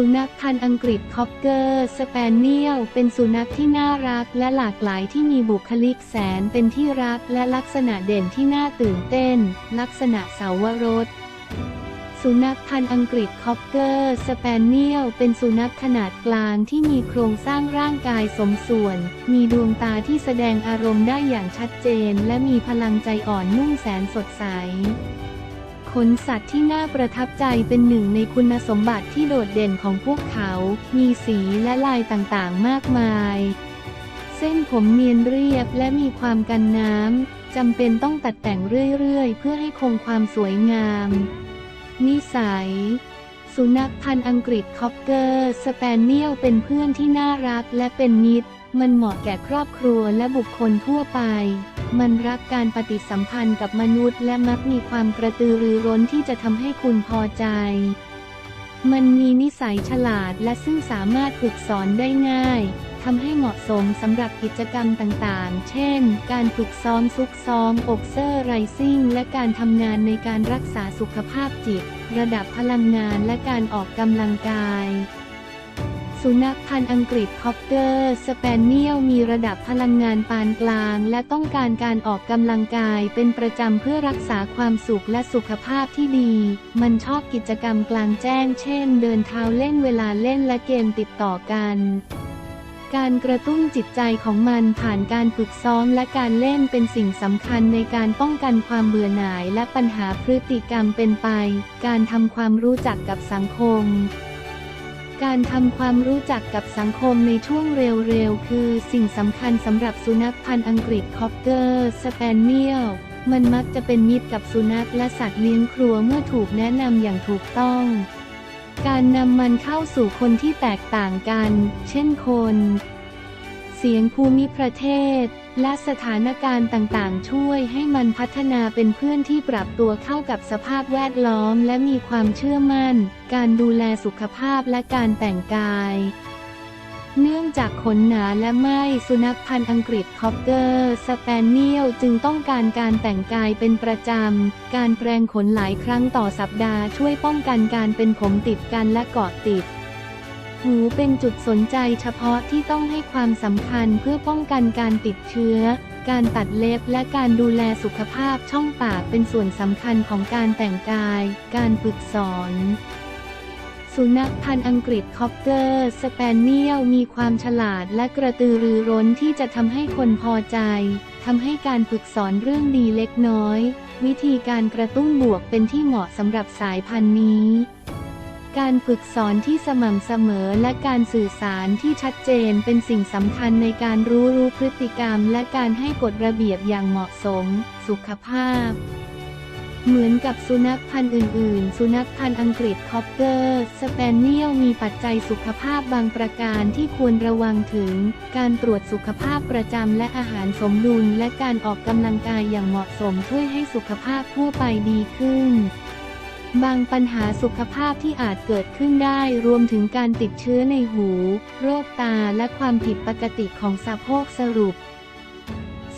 สุนัขพันธุ์อังกฤษคอกเกอร์สเปนเนียลเป็นสุนัขที่น่ารักและหลากหลายที่มีบุคลิกแสนเป็นที่รักและลักษณะเด่นที่น่าตื่นเต้น ลักษณะเสาวรสสุนัขพันธุ์อังกฤษคอกเกอร์สเปนเนียลเป็นสุนัขขนาดกลางที่มีโครงสร้างร่างกายสมส่วน มีดวงตาที่แสดงอารมณ์ได้อย่างชัดเจน และมีพลังใจอ่อนนุ่มแสนสดใส ขนสัตว์ที่น่าประทับใจเป็นหนึ่งในคุณสมบัติที่โดดเด่นของพวกเขา มีสีและลายต่างๆ มากมาย เส้นผมเนียนเรียบและมีความกันน้ำ จำเป็นต้องตัดแต่งเรื่อยๆ เพื่อให้คงความสวยงาม นิสัย สุนัขพันธุ์อังกฤษคอปเกอร์สเปนเนียลเป็นเพื่อนที่น่ารักและเป็นมิตร มันเหมาะแก่ครอบครัวและบุคคลทั่วไป มันรักการปฏิสัมพันธ์กับมนุษย์และมักมีความกระตือรือร้นที่จะทำให้คุณพอใจ มันมีนิสัยฉลาดและซึ่งสามารถฝึกสอนได้ง่ายทำให้เหมาะสมสำหรับกิจกรรมต่างๆ เช่น การฝึกซ้อมซุกซ้อมอกเซอร์ไรซิ่ง และการทำงานในการรักษาสุขภาพจิต ระดับพลังงานและการออกกำลังกาย สุนัขพันธุ์อังกฤษคอปเกอร์สเปนเนียลมีระดับพลังงานปานกลาง และต้องการการออกกำลังกายเป็นประจำเพื่อรักษาความสุขและสุขภาพที่ดี มันชอบกิจกรรมกลางแจ้ง เช่น เดินเท้าเล่นเวลาเล่นและเกมติดต่อกันการกระตุ้นจิตใจของมันผ่านการฝึกซ้อมและการเล่นเป็นสิ่งสำคัญในการป้องกันความเบื่อหน่ายและปัญหาพฤติกรรมเป็นไป การทำความรู้จักกับสังคม การทำความรู้จักกับสังคมในช่วงเร็วๆ คือสิ่งสำคัญสำหรับสุนัขพันธุ์อังกฤษคอปเกอร์สเปนเนียล มันมักจะเป็นมิตรกับสุนัขและสัตว์เลี้ยงครัวเมื่อถูกแนะนำอย่างถูกต้อง การนำมันเข้าสู่คนที่แตกต่างกัน เช่นคน เสียงภูมิประเทศ และสถานการณ์ต่างๆ ช่วยให้มันพัฒนาเป็นเพื่อนที่ปรับตัวเข้ากับสภาพแวดล้อมและมีความเชื่อมั่น การดูแลสุขภาพและการแต่งกาย เนื่องจากขนหนาและไม่สุนัขพันธุ์อังกฤษคอปเกอร์สเปนเนียลจึงต้องการการแต่งกายเป็นประจำ การแปรงขนหลายครั้งต่อสัปดาห์ช่วยป้องกันการเป็นผมติดกันและเกาะติด หูเป็นจุดสนใจเฉพาะที่ต้องให้ความสำคัญเพื่อป้องกันการติดเชื้อ การตัดเล็บและการดูแลสุขภาพช่องปากเป็นส่วนสำคัญของการแต่งกาย การฝึกสอน สุนัขพันธุ์อังกฤษคอปเกอร์สเปนเนียลมีความฉลาดและกระตือรือร้นที่จะทำให้คนพอใจทำให้การฝึกสอนเรื่องดีเล็กน้อย วิธีการกระตุ้นบวกเป็นที่เหมาะสำหรับสายพันธุ์นี้ การฝึกสอนที่สม่ำเสมอและการสื่อสารที่ชัดเจนเป็นสิ่งสำคัญในการรู้รู้พฤติกรรม และการให้กฎระเบียบอย่างเหมาะสม สุขภาพ เหมือนกับสุนัขพันธุ์อื่น ๆ สุนัขพันธุ์อังกฤษคอปเกอร์ สเปนเนียลมีปัจจัยสุขภาพบางประการที่ควรระวังถึง การตรวจสุขภาพประจำและอาหารสมดุล และการออกกำลังกายอย่างเหมาะสมช่วยให้สุขภาพทั่วไปดีขึ้น บางปัญหาสุขภาพที่อาจเกิดขึ้นได้รวมถึงการติดเชื้อในหู โรคตาและความผิดปกติของสะโพกสรุป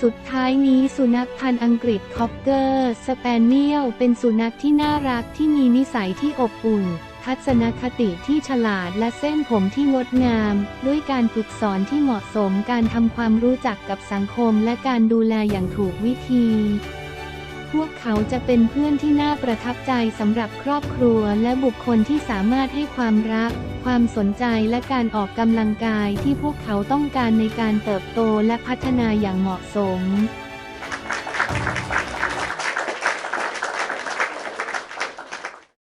สุดท้ายนี้สุนัขพันธุ์อังกฤษคอปเกอร์สเปนเนียล เป็นสุนัขที่น่ารักที่มีนิสัยที่อบอุ่น ทัศนคติที่ฉลาดและเส้นผมที่งดงาม ด้วยการฝึกสอนที่เหมาะสมการทำความรู้จักกับสังคมและการดูแลอย่างถูกวิธี พวกเขาจะเป็นเพื่อนที่น่าประทับใจสำหรับครอบครัวและบุคคลที่สามารถให้ความรัก ความสนใจและการออกกำลังกายที่พวกเขาต้องการในการเติบโตและพัฒนาอย่างเหมาะสม